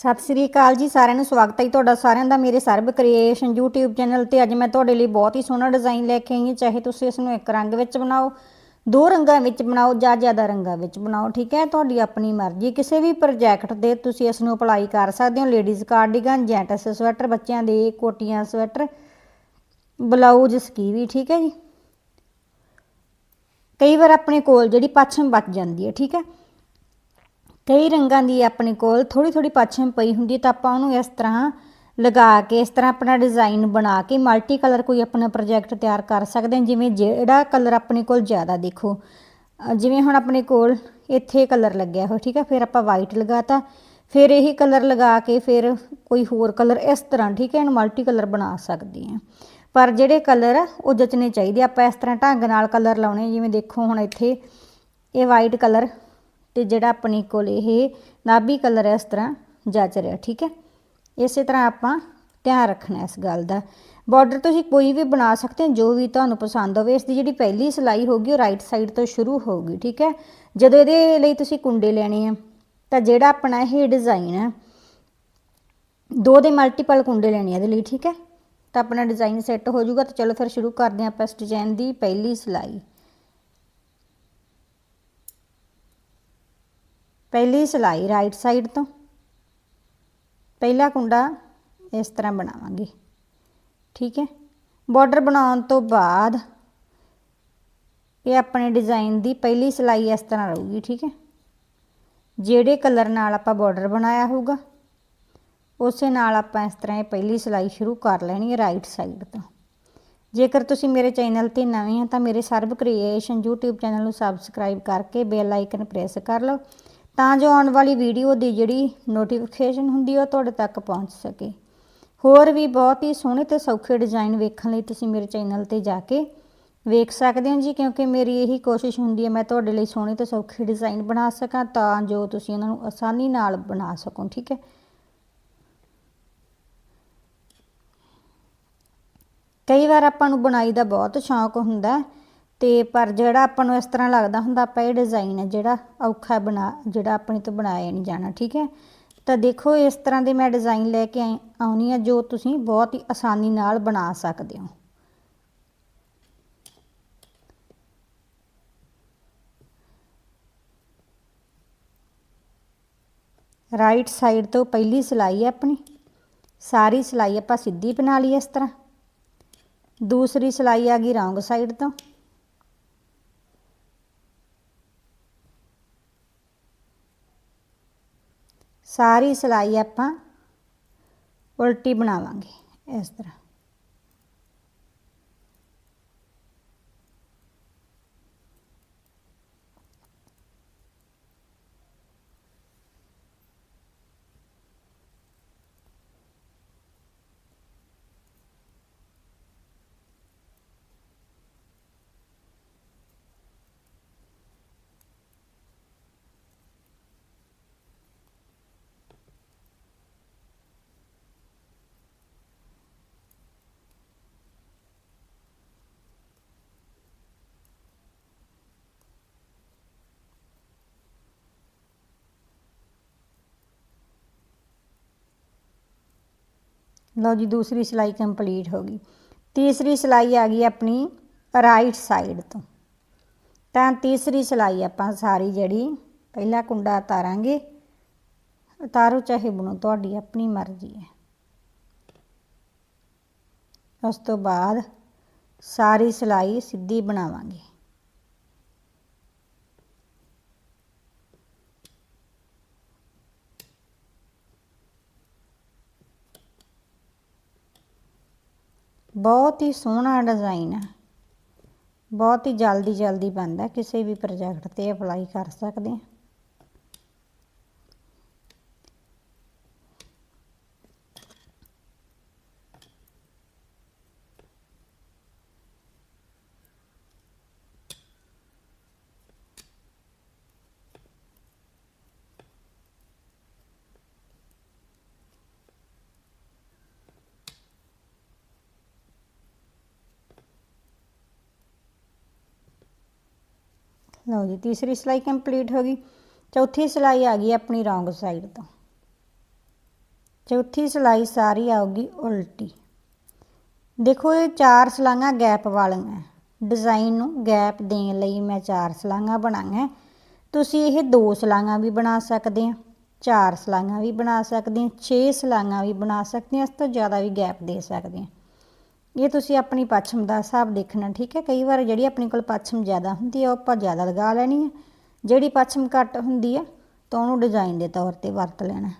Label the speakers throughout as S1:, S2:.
S1: ਸਤਿ ਸ੍ਰੀ ਅਕਾਲ ਜੀ, ਸਾਰਿਆਂ ਨੂੰ ਸਵਾਗਤ ਹੈ ਜੀ ਤੁਹਾਡਾ ਸਾਰਿਆਂ ਦਾ ਮੇਰੇ ਸਰਬ ਕ੍ਰੀਏਸ਼ਨ YouTube ਚੈਨਲ ਤੇ। ਅੱਜ ਮੈਂ ਤੁਹਾਡੇ ਲਈ ਬਹੁਤ ਹੀ ਸੋਹਣਾ ਡਿਜ਼ਾਈਨ ਲੈ ਕੇ ਆਈ ਹਾਂ। ਚਾਹੇ ਤੁਸੀਂ ਇਸ ਨੂੰ ਇੱਕ ਰੰਗ ਵਿੱਚ ਬਣਾਓ, ਦੋ ਰੰਗਾਂ ਵਿੱਚ ਬਣਾਓ ਜਾਂ ਜ਼ਿਆਦਾ ਰੰਗਾਂ ਵਿੱਚ ਬਣਾਓ, ਠੀਕ ਹੈ? ਤੁਹਾਡੀ ਆਪਣੀ ਮਰਜ਼ੀ। ਕਿਸੇ ਵੀ ਪ੍ਰੋਜੈਕਟ ਦੇ ਤੁਸੀਂ ਇਸ ਨੂੰ ਅਪਲਾਈ ਕਰ ਸਕਦੇ ਹੋ। ਲੇਡੀਜ਼ ਕਾਰਡੀਗਨ ਜੈਂਟਸ ਸਵੈਟਰ ਬੱਚਿਆਂ ਦੇ ਕੋਟੀਆਂ ਸਵੈਟਰ ਬਲਾਊਜ਼ ਸਕੀਵੀ ਠੀਕ ਹੈ ਜੀ? ਕਈ ਵਾਰ ਆਪਣੇ ਕੋਲ ਜਿਹੜੀ ਪੱਛਮ ਬਚ ਜਾਂਦੀ ਹੈ, ਠੀਕ ਹੈ? ਕਈ ਰੰਗਾਂ ਦੀ ਆਪਣੇ ਕੋਲ ਥੋੜੀ ਥੋੜੀ ਪੱਛਮ ਪਈ ਹੁੰਦੀ ਤਾਂ ਆਪਾਂ ਉਹਨੂੰ ਇਸ ਤਰ੍ਹਾਂ ਲਗਾ ਕੇ, ਇਸ ਤਰ੍ਹਾਂ ਆਪਣਾ ਡਿਜ਼ਾਈਨ ਬਣਾ ਕੇ ਮਲਟੀ ਕਲਰ ਕੋਈ ਆਪਣਾ ਪ੍ਰੋਜੈਕਟ ਤਿਆਰ ਕਰ ਸਕਦੇ ਹਾਂ, ਜਿਵੇਂ ਜਿਹੜਾ ਕਲਰ ਆਪਣੇ ਕੋਲ ਜ਼ਿਆਦਾ ਦੇਖੋ। ਜਿਵੇਂ ਹੁਣ ਆਪਣੇ ਕੋਲ ਇੱਥੇ ਕਲਰ ਲੱਗਿਆ ਹੋਇਆ, ਠੀਕ ਹੈ, ਫਿਰ ਆਪਾਂ ਵਾਈਟ ਲਗਾਤਾ, ਫਿਰ ਇਹੀ ਕਲਰ ਲਗਾ ਕੇ ਫਿਰ ਕੋਈ ਹੋਰ ਕਲਰ ਇਸ ਤਰ੍ਹਾਂ, ਠੀਕ ਹੈ, ਇਹਨੂੰ ਮਲਟੀ ਕਲਰ ਬਣਾ ਸਕਦੇ ਹਾਂ। ਪਰ ਜਿਹੜੇ ਕਲਰ ਉਹ ਜਚਨੇ ਚਾਹੀਦੇ ਆਪਾਂ ਇਸ ਤਰ੍ਹਾਂ ਢੰਗ ਨਾਲ ਕਲਰ ਲਾਉਣੇ ਜਿਵੇਂ ਦੇਖੋ ਹੁਣ ਇੱਥੇ ਇਹ ਵਾਈਟ ਕਲਰ ਤੇ ਜਿਹੜਾ ਆਪਣੇ ਕੋਲ ਇਹ ਨਾਭੀ ਕਲਰ ਹੈ, ਇਸ ਤਰ੍ਹਾਂ ਜਚ ਰਿਹਾ, ਠੀਕ ਹੈ? ਇਸੇ ਤਰ੍ਹਾਂ ਆਪਾਂ ਧਿਆਨ ਰੱਖਣਾ ਇਸ ਗੱਲ ਦਾ। ਬਾਰਡਰ ਤੁਸੀਂ ਕੋਈ ਵੀ ਬਣਾ ਸਕਦੇ ਹੋ, ਜੋ ਵੀ ਤੁਹਾਨੂੰ ਪਸੰਦ ਹੋਵੇ, ਇਸ ਦੀ ਜਿਹੜੀ ਪਹਿਲੀ ਸਿਲਾਈ ਹੋਗੀ ਉਹ ਰਾਈਟ ਸਾਈਡ ਤੋਂ ਸ਼ੁਰੂ ਹੋਊਗੀ, ਠੀਕ ਹੈ? ਜਦੋਂ ਇਹਦੇ ਲਈ ਤੁਸੀਂ ਕੁੰਡੇ ਲੈਣੇ ਆ, ਤਾਂ ਜਿਹੜਾ ਆਪਣਾ ਇਹ ਡਿਜ਼ਾਈਨ ਹੈ, ਦੋ ਦੇ ਮਲਟੀਪਲ ਕੁੰਡੇ ਲੈਣੇ ਆ ਇਹਦੇ ਲਈ, ਠੀਕ ਹੈ? ਤਾਂ ਆਪਣਾ ਡਿਜ਼ਾਈਨ ਸੈੱਟ ਹੋ ਜਾਊਗਾ, ਤਾਂ ਚਲੋ ਫਿਰ ਸ਼ੁਰੂ ਕਰਦੇ ਹਾਂ ਆਪਾਂ ਇਸ ਡਿਜ਼ਾਈਨ ਦੀ ਪਹਿਲੀ ਸਿਲਾਈ। ਪਹਿਲੀ ਸਿਲਾਈ ਰਾਈਟ ਸਾਈਡ ਤੋਂ। ਪਹਿਲਾ ਕੁੰਡਾ ਇਸ ਤਰ੍ਹਾਂ ਬਣਾਵਾਂਗੇ। ਠੀਕ ਹੈ? ਬਾਰਡਰ ਬਣਾਉਣ ਤੋਂ ਬਾਅਦ ਇਹ ਆਪਣੇ ਡਿਜ਼ਾਈਨ ਦੀ ਪਹਿਲੀ ਸਿਲਾਈ ਇਸ ਤਰ੍ਹਾਂ ਰਹੂਗੀ, ਠੀਕ ਹੈ? ਜਿਹੜੇ ਕਲਰ ਨਾਲ ਆਪਾਂ ਬਾਰਡਰ ਬਣਾਇਆ ਹੋਊਗਾ, ਉਸੇ ਨਾਲ ਆਪਾਂ ਇਸ ਤਰ੍ਹਾਂ ਇਹ ਪਹਿਲੀ ਸਿਲਾਈ ਸ਼ੁਰੂ ਕਰ ਲੈਣੀ ਹੈ ਰਾਈਟ ਸਾਈਡ ਤੋਂ। ਜੇਕਰ ਤੁਸੀਂ ਮੇਰੇ ਚੈਨਲ ਤੇ ਨਵੇਂ ਹੋ ਤਾਂ ਮੇਰੇ ਸਰਬ ਕ੍ਰੀਏਸ਼ਨ YouTube ਚੈਨਲ ਨੂੰ ਸਬਸਕ੍ਰਾਈਬ ਕਰਕੇ ਬੈਲ ਆਈਕਨ ਪ੍ਰੈਸ ਕਰ ਲਓ। ਤਾਂ ਜੋ ਆਉਣ ਵਾਲੀ ਵੀਡੀਓ ਦੀ ਜਿਹੜੀ ਨੋਟੀਫਿਕੇਸ਼ਨ ਹੁੰਦੀ ਉਹ ਤੁਹਾਡੇ ਤੱਕ ਪਹੁੰਚ ਸਕੇ। ਹੋਰ ਵੀ ਬਹੁਤ ਹੀ ਸੋਹਣੇ ਤੇ ਸੌਖੇ ਡਿਜ਼ਾਈਨ ਵੇਖਣ ਲਈ ਤੁਸੀਂ ਮੇਰੇ ਚੈਨਲ ਤੇ ਜਾ ਕੇ ਵੇਖ ਸਕਦੇ ਹੋ ਜੀ, ਕਿਉਂਕਿ ਮੇਰੀ ਇਹੀ ਕੋਸ਼ਿਸ਼ ਹੁੰਦੀ ਹੈ ਮੈਂ ਤੁਹਾਡੇ ਲਈ ਸੋਹਣੇ ਤੇ ਸੌਖੇ ਡਿਜ਼ਾਈਨ ਬਣਾ ਸਕਾਂ ਤਾਂ ਜੋ ਤੁਸੀਂ ਉਹਨਾਂ ਨੂੰ ਆਸਾਨੀ ਨਾਲ ਬਣਾ ਸਕੋ, ਠੀਕ ਹੈ? ਕਈ ਵਾਰ ਆਪਾਂ ਨੂੰ ਬੁਣਾਈ ਦਾ ਬਹੁਤ ਸ਼ੌਂਕ ਹੁੰਦਾ। ਤੇ ਪਰ ਜਿਹੜਾ ਆਪਾਂ ਨੂੰ ਇਸ ਤਰ੍ਹਾਂ ਲੱਗਦਾ ਹੁੰਦਾ, ਆਪਾਂ ਇਹ ਡਿਜ਼ਾਈਨ ਹੈ ਜਿਹੜਾ ਔਖਾ ਬਣਾ, ਜਿਹੜਾ ਆਪਣੇ ਤੋਂ ਬਣਾਇਆ ਨਹੀਂ ਜਾਣਾ, ਠੀਕ ਹੈ? ਤਾਂ ਦੇਖੋ, ਇਸ ਤਰ੍ਹਾਂ ਦੇ ਮੈਂ ਡਿਜ਼ਾਈਨ ਲੈ ਕੇ ਆਈ, ਆਉਣੀ ਆ ਜੋ ਤੁਸੀਂ ਬਹੁਤ ਹੀ ਆਸਾਨੀ ਨਾਲ ਬਣਾ ਸਕਦੇ ਹੋ। ਰਾਈਟ ਸਾਈਡ ਤੋਂ ਪਹਿਲੀ ਸਿਲਾਈ ਹੈ ਆਪਣੀ, ਸਾਰੀ ਸਿਲਾਈ ਆਪਾਂ ਸਿੱਧੀ ਬਣਾ ਲਈ ਇਸ ਤਰ੍ਹਾਂ। ਦੂਸਰੀ ਸਿਲਾਈ ਆ ਗਈ ਰੌਂਗ ਸਾਈਡ ਤੋਂ। ਸਾਰੀ ਸਿਲਾਈ ਆਪਾਂ ਉਲਟੀ ਬਣਾਵਾਂਗੇ ਇਸ ਤਰ੍ਹਾਂ। ਲਓ ਜੀ, ਦੂਸਰੀ ਸਿਲਾਈ ਕੰਪਲੀਟ ਹੋ ਗਈ। ਤੀਸਰੀ ਸਿਲਾਈ ਆ ਗਈ ਆਪਣੀ ਰਾਈਟ ਸਾਈਡ ਤੋਂ। ਤਾਂ ਤੀਸਰੀ ਸਿਲਾਈ ਆਪਾਂ ਸਾਰੀ ਜਿਹੜੀ ਪਹਿਲਾ ਕੁੰਡਾ ਉਤਾਰਾਂਗੇ। ਉਤਾਰੋ ਚਾਹੇ ਬੁਣੋ, ਤੁਹਾਡੀ ਆਪਣੀ ਮਰਜ਼ੀ ਹੈ। ਉਸ ਤੋਂ ਬਾਅਦ ਸਾਰੀ ਸਿਲਾਈ ਸਿੱਧੀ ਬਣਾਵਾਂਗੇ। ਬਹੁਤ ਹੀ ਸੋਹਣਾ ਡਿਜ਼ਾਈਨ ਹੈ ਬਹੁਤ ਹੀ ਜਲਦੀ ਜਲਦੀ ਬਣਦਾ। ਕਿਸੇ ਵੀ ਪ੍ਰੋਜੈਕਟ ਤੇ ਅਪਲਾਈ ਕਰ ਸਕਦੇ ਹਾਂ ਲਓ ਜੀ, ਤੀਸਰੀ ਸਿਲਾਈ ਕੰਪਲੀਟ ਹੋ ਗਈ। ਚੌਥੀ ਸਿਲਾਈ ਆ ਗਈ ਆਪਣੀ ਰੌਂਗ ਸਾਈਡ ਤੋਂ। ਚੌਥੀ ਸਿਲਾਈ ਸਾਰੀ ਆਊਗੀ ਉਲਟੀ। ਦੇਖੋ, ਇਹ ਚਾਰ ਸਲਾਈਆਂ ਗੈਪ ਵਾਲੀਆਂ ਡਿਜ਼ਾਈਨ ਨੂੰ ਗੈਪ ਦੇਣ ਲਈ ਮੈਂ ਚਾਰ ਸਲਾਈਆਂ ਬਣਾਈਆਂ ਤੁਸੀਂ ਇਹ ਦੋ ਸਲਾਈਆਂ ਵੀ ਬਣਾ ਸਕਦੇ ਆ, ਚਾਰ ਸਲਾਈਆਂ ਵੀ ਬਣਾ ਸਕਦੇ ਆ, ਛੇ ਸਲਾਈਆਂ ਵੀ ਬਣਾ ਸਕਦੇ ਆ, ਇਸ ਤੋਂ ਜ਼ਿਆਦਾ ਵੀ ਗੈਪ ਦੇ ਸਕਦੇ ਆ। ਇਹ ਤੁਸੀਂ ਆਪਣੀ ਪੱਛਮ ਦਾ ਹਿਸਾਬ ਦੇਖਣਾ, ਠੀਕ ਹੈ? ਕਈ ਵਾਰ ਜਿਹੜੀ ਆਪਣੇ ਕੋਲ ਪੱਛਮ ਜ਼ਿਆਦਾ ਹੁੰਦੀ ਹੈ, ਉਹ ਆਪਾਂ ਜ਼ਿਆਦਾ ਲਗਾ ਲੈਣੀ ਹੈ। ਜਿਹੜੀ ਪੱਛਮ ਘੱਟ ਹੁੰਦੀ ਹੈ, ਤਾਂ ਉਹਨੂੰ ਡਿਜ਼ਾਈਨ ਦੇ ਤੌਰ ਤੇ ਵਰਤ ਲੈਣਾ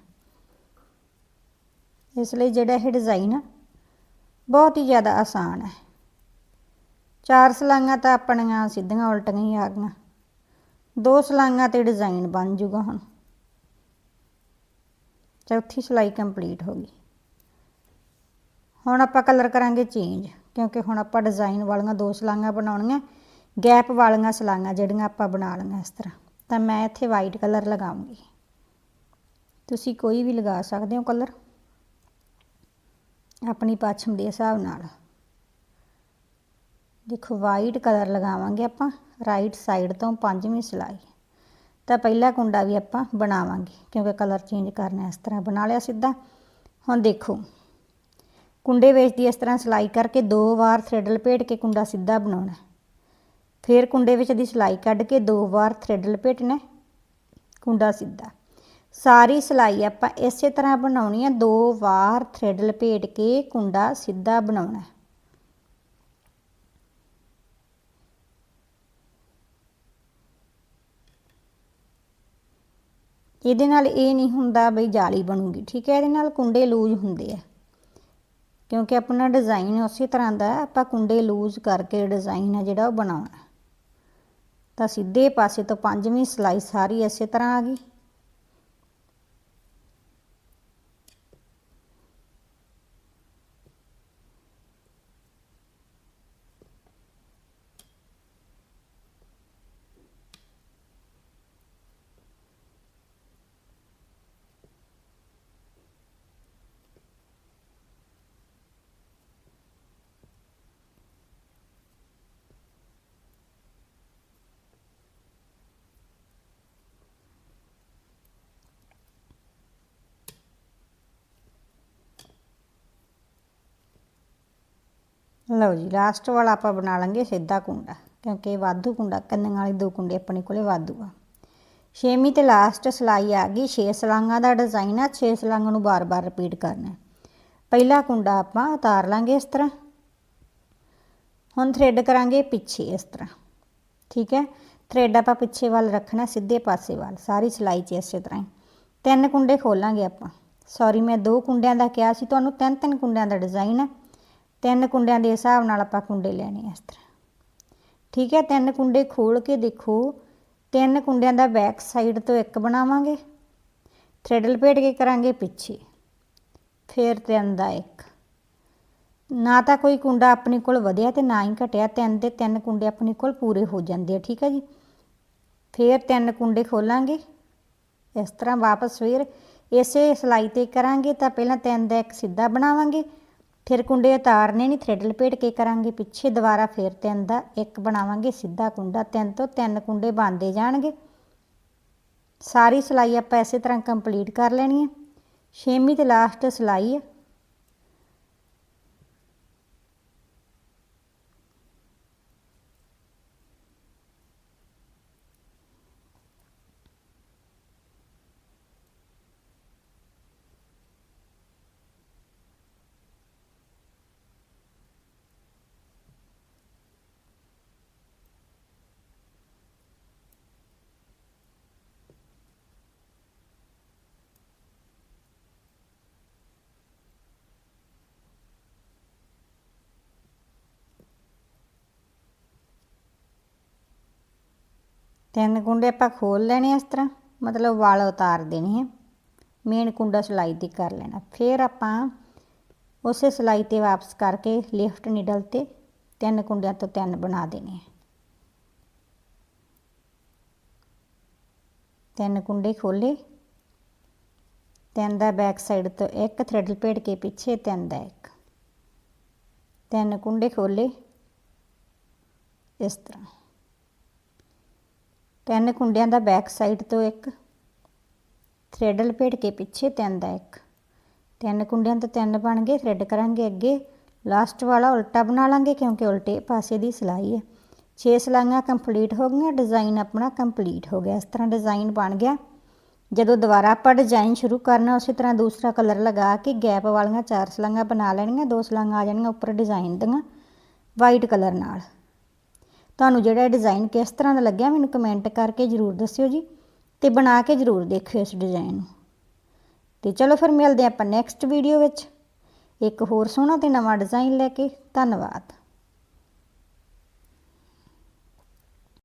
S1: ਇਸ ਲਈ ਜਿਹੜਾ ਇਹ ਡਿਜ਼ਾਈਨ ਆ, ਬਹੁਤ ਹੀ ਜ਼ਿਆਦਾ ਆਸਾਨ ਹੈ। ਚਾਰ ਸਲਾਈਆਂ ਤਾਂ ਆਪਣੀਆਂ ਸਿੱਧੀਆਂ ਉਲਟੀਆਂ ਹੀ ਆ ਗਈਆਂ। ਦੋ ਸਲਾਈਆਂ ਤੇ ਡਿਜ਼ਾਈਨ ਬਣ ਜੂਗਾ ਹੁਣ। ਚੌਥੀ ਸਲਾਈ ਕੰਪਲੀਟ ਹੋ ਗਈ। ਹੁਣ ਆਪਾਂ ਕਲਰ ਕਰਾਂਗੇ ਚੇਂਜ ਕਿਉਂਕਿ ਹੁਣ ਆਪਾਂ ਡਿਜ਼ਾਈਨ ਵਾਲੀਆਂ ਦੋ ਸਲਾਈਆਂ ਬਣਾਉਣੀਆਂ ਗੈਪ ਵਾਲੀਆਂ ਸਲਾਈਆਂ ਜਿਹੜੀਆਂ ਆਪਾਂ ਬਣਾ ਲਈਆਂ ਇਸ ਤਰ੍ਹਾਂ। ਤਾਂ ਮੈਂ ਇੱਥੇ ਵਾਈਟ ਕਲਰ ਲਗਾਉਂਗੀ। ਤੁਸੀਂ ਕੋਈ ਵੀ ਲਗਾ ਸਕਦੇ ਹੋ ਕਲਰ ਆਪਣੀ ਪੱਛਮ ਦੇ ਹਿਸਾਬ ਨਾਲ। ਦੇਖੋ ਵਾਈਟ ਕਲਰ ਲਗਾਵਾਂਗੇ ਆਪਾਂ ਰਾਈਟ ਸਾਈਡ ਤੋਂ ਪੰਜਵੀਂ ਸਲਾਈ। ਤਾਂ ਪਹਿਲਾ ਕੁੰਡਾ ਵੀ ਆਪਾਂ ਬਣਾਵਾਂਗੇ, ਕਿਉਂਕਿ ਕਲਰ ਚੇਂਜ ਕਰਨਾ ਇਸ ਤਰ੍ਹਾਂ ਬਣਾ ਲਿਆ ਸਿੱਧਾ। ਹੁਣ ਦੇਖੋ ਕੁੰਡੇ ਵਿੱਚ ਦੀ ਇਸ ਤਰ੍ਹਾਂ ਸਿਲਾਈ ਕਰਕੇ ਦੋ ਵਾਰ ਥ੍ਰੈਡ ਲਪੇਟ ਕੇ ਕੁੰਡਾ ਸਿੱਧਾ ਬਣਾਉਣਾ ਫਿਰ ਕੁੰਡੇ ਵਿੱਚ ਦੀ ਸਿਲਾਈ ਕੱਢ ਕੇ ਦੋ ਵਾਰ ਥ੍ਰੈਡ ਲਪੇਟਣਾ ਕੁੰਡਾ ਸਿੱਧਾ। ਸਾਰੀ ਸਿਲਾਈ ਆਪਾਂ ਇਸੇ ਤਰ੍ਹਾਂ ਬਣਾਉਣੀ ਹੈ। ਦੋ ਵਾਰ ਥ੍ਰੈਡ ਲਪੇਟ ਕੇ ਕੁੰਡਾ ਸਿੱਧਾ ਬਣਾਉਣਾ ਇਹਦੇ ਨਾਲ ਇਹ ਨਹੀਂ ਹੁੰਦਾ ਬਈ ਜਾਲੀ ਬਣੂਗੀ। ਠੀਕ ਹੈ, ਇਹਦੇ ਨਾਲ ਕੁੰਡੇ ਲੂਜ਼ ਹੁੰਦੇ ਆ। ਕਿਉਂਕਿ ਆਪਣਾ ਡਿਜ਼ਾਈਨ ਉਸੇ ਤਰ੍ਹਾਂ ਦਾ ਆਪਾਂ ਕੁੰਡੇ ਲੂਜ਼ ਕਰਕੇ ਡਿਜ਼ਾਈਨ ਹੈ ਜਿਹੜਾ ਉਹ ਬਣਾਉਣਾ। ਤਾਂ ਸਿੱਧੇ ਪਾਸੇ ਤੋਂ ਪੰਜਵੀਂ ਸਲਾਈ ਸਾਰੀ ਇਸੇ ਤਰ੍ਹਾਂ ਆ ਗਈ। ਲਓ ਜੀ ਲਾਸਟ ਵਾਲਾ ਆਪਾਂ ਬਣਾ ਲਾਂਗੇ ਸਿੱਧਾ ਕੁੰਡਾ, ਕਿਉਂਕਿ ਵਾਧੂ ਕੁੰਡਾ, ਕੰਨਾਂ ਵਾਲੇ ਦੋ ਕੁੰਡੇ ਆਪਣੇ ਕੋਲੇ ਵਾਧੂ ਆ। ਛੇਵੀਂ ਤੇ ਲਾਸਟ ਸਲਾਈ ਆ ਗਈ 6 ਸਲਾਂਗਾਂ ਦਾ ਡਿਜ਼ਾਈਨ ਆ 6 ਸਲਾਂਗਾਂ ਨੂੰ ਬਾਰ-ਬਾਰ ਰਿਪੀਟ ਕਰਨਾ। ਪਹਿਲਾ ਕੁੰਡਾ ਆਪਾਂ ਉਤਾਰ ਲਾਂਗੇ ਇਸ ਤਰ੍ਹਾਂ। ਹੁਣ ਥ੍ਰੈਡ ਕਰਾਂਗੇ ਪਿੱਛੇ ਇਸ ਤਰ੍ਹਾਂ। ਠੀਕ ਹੈ? ਥ੍ਰੈਡ ਆਪਾਂ ਪਿੱਛੇ ਵੱਲ ਰੱਖਣਾ, ਸਿੱਧੇ ਪਾਸੇ ਵੱਲ, ਸਾਰੀ ਸਲਾਈ 'ਚ ਇਸੇ ਤਰ੍ਹਾਂ ਹੀ। ਤਿੰਨ ਕੁੰਡੇ ਖੋਲਾਂਗੇ ਆਪਾਂ। ਸੌਰੀ ਮੈਂ ਦੋ ਕੁੰਡਿਆਂ ਦਾ ਕਿਹਾ ਸੀ, ਤੁਹਾਨੂੰ ਤਿੰਨ ਤਿੰਨ ਕੁੰਡਿਆਂ ਦਾ ਡਿਜ਼ਾਈਨ ਹੈ ਤਿੰਨ ਕੁੰਡਿਆਂ ਦੇ ਹਿਸਾਬ ਨਾਲ ਆਪਾਂ ਕੁੰਡੇ ਲੈਣੇ ਇਸ ਤਰ੍ਹਾਂ। ਠੀਕ ਹੈ, ਤਿੰਨ ਕੁੰਡੇ ਖੋਲ ਕੇ ਦੇਖੋ, ਤਿੰਨ ਕੁੰਡਿਆਂ ਦਾ ਬੈਕ ਸਾਈਡ ਤੋਂ ਇੱਕ ਬਣਾਵਾਂਗੇ ਥ੍ਰੈਡ ਲਪੇਟ ਕੇ ਕਰਾਂਗੇ ਪਿੱਛੇ, ਫਿਰ ਤਿੰਨ ਦਾ ਇੱਕ। ਨਾ ਤਾਂ ਕੋਈ ਕੁੰਡਾ ਆਪਣੇ ਕੋਲ ਵਧਿਆ ਤੇ ਨਾ ਹੀ ਘਟਿਆ, ਤਿੰਨ ਦੇ ਤਿੰਨ ਕੁੰਡੇ ਆਪਣੇ ਕੋਲ ਪੂਰੇ ਹੋ ਜਾਂਦੇ ਆ, ਠੀਕ ਹੈ ਜੀ। ਫਿਰ ਤਿੰਨ ਕੁੰਡੇ ਖੋਲਾਂਗੇ, ਇਸ ਤਰ੍ਹਾਂ ਵਾਪਸ ਫਿਰ ਇਸੇ ਸਲਾਈ ਤੇ ਕਰਾਂਗੇ ਤਾਂ ਪਹਿਲਾਂ ਤਿੰਨ ਦਾ ਇੱਕ ਸਿੱਧਾ ਬਣਾਵਾਂਗੇ ਫਿਰ ਕੁੰਡੇ ਉਤਾਰਨੇ ਨਹੀਂ ਥ੍ਰੈਡ ਲਪੇਟ ਕੇ ਕਰਾਂਗੇ, ਪਿੱਛੇ ਦੁਬਾਰਾ ਫਿਰ ਤਿੰਨ ਦਾ ਇੱਕ ਬਣਾਵਾਂਗੇ ਸਿੱਧਾ ਕੁੰਡਾ, ਤਿੰਨ ਤੋਂ ਤਿੰਨ ਕੁੰਡੇ ਬਣਦੇ ਜਾਣਗੇ। ਸਾਰੀ ਸਿਲਾਈ ਆਪਾਂ ਇਸੇ ਤਰ੍ਹਾਂ ਕੰਪਲੀਟ ਕਰ ਲੈਣੀ ਹੈ। ਛੇਵੀਂ ਤੇ ਲਾਸਟ ਸਿਲਾਈ ਹੈ। ਤਿੰਨ ਕੁੰਡੇ ਆਪਾਂ ਖੋਲ ਲੈਣੇ ਇਸ ਤਰ੍ਹਾਂ, ਮਤਲਬ ਵਾਲ ਉਤਾਰ ਦੇਣੇ ਹੈ ਮੇਨ ਕੁੰਡਾ ਸਲਾਈ ਤੇ ਕਰ ਲੈਣਾ। ਫਿਰ ਆਪਾਂ ਉਸੇ ਸਲਾਈ ਤੇ ਵਾਪਸ ਕਰਕੇ ਲਿਫਟ ਨੀਡਲ ਤੇ ਤਿੰਨ ਕੁੰਡਿਆਂ ਤੋਂ ਤਿੰਨ ਬਣਾ ਦੇਣੇ ਹੈ ਤਿੰਨ ਕੁੰਡੇ ਖੋਲੇ। ਤਿੰਨ ਦਾ ਬੈਕ ਸਾਈਡ ਤੋਂ ਇੱਕ, ਥ੍ਰੈਡ ਲਪੇਟ ਕੇ ਪਿੱਛੇ ਤਿੰਨ ਦਾ ਇੱਕ। ਤਿੰਨ ਕੁੰਡੇ ਖੋਲੇ। ਇਸ ਤਰ੍ਹਾਂ। ਤਿੰਨ ਕੁੰਡਿਆਂ ਦਾ ਬੈਕ ਸਾਈਡ ਤੋਂ ਇੱਕ ਥ੍ਰੈਡ ਲਪੇਟ ਕੇ ਪਿੱਛੇ ਤਿੰਨ ਦਾ ਇੱਕ। ਤਿੰਨ ਕੁੰਡਿਆਂ ਤੋਂ ਤਿੰਨ ਬਣ ਗਏ ਥ੍ਰੈਡ ਕਰਾਂਗੇ ਅੱਗੇ। ਲਾਸਟ ਵਾਲਾ ਉਲਟਾ ਬਣਾ ਲਾਂਗੇ ਕਿਉਂਕਿ ਉਲਟੇ ਪਾਸੇ ਦੀ ਸਿਲਾਈ ਹੈ। 6 ਸਲਾਈਆਂ ਕੰਪਲੀਟ ਹੋ ਗਈਆਂ ਡਿਜ਼ਾਈਨ ਆਪਣਾ ਕੰਪਲੀਟ ਹੋ ਗਿਆ। ਇਸ ਤਰ੍ਹਾਂ ਡਿਜ਼ਾਈਨ ਬਣ ਗਿਆ। ਜਦੋਂ ਦੁਬਾਰਾ ਆਪਾਂ ਡਿਜ਼ਾਈਨ ਸ਼ੁਰੂ ਕਰਨਾ, ਉਸੇ ਤਰ੍ਹਾਂ ਦੂਸਰਾ ਕਲਰ ਲਗਾ ਕੇ ਗੈਪ ਵਾਲੀਆਂ ਚਾਰ ਸਲਾਈਆਂ ਬਣਾ ਲੈਣੀਆਂ, ਦੋ ਸਲਾਈਆਂ ਆ ਜਾਣੀਆਂ ਉੱਪਰ ਡਿਜ਼ਾਈਨ ਦੀਆਂ ਵਾਈਟ ਕਲਰ ਨਾਲ। ਤੁਹਾਨੂੰ ਜਿਹੜਾ ਡਿਜ਼ਾਈਨ ਕਿਸ ਤਰ੍ਹਾਂ ਦਾ ਲੱਗਿਆ ਮੈਨੂੰ ਕਮੈਂਟ ਕਰਕੇ ਜ਼ਰੂਰ ਦੱਸਿਓ ਜੀ ਤੇ ਬਣਾ ਕੇ ਜ਼ਰੂਰ ਦੇਖਿਓ ਇਸ ਡਿਜ਼ਾਈਨ ਨੂੰ। ਤੇ ਚਲੋ ਫਿਰ ਮਿਲਦੇ ਆਪਾਂ ਨੈਕਸਟ ਵੀਡੀਓ ਵਿੱਚ। ਇੱਕ ਹੋਰ ਸੋਹਣਾ ਤੇ ਨਵਾਂ ਡਿਜ਼ਾਈਨ ਲੈ ਕੇ। ਧੰਨਵਾਦ।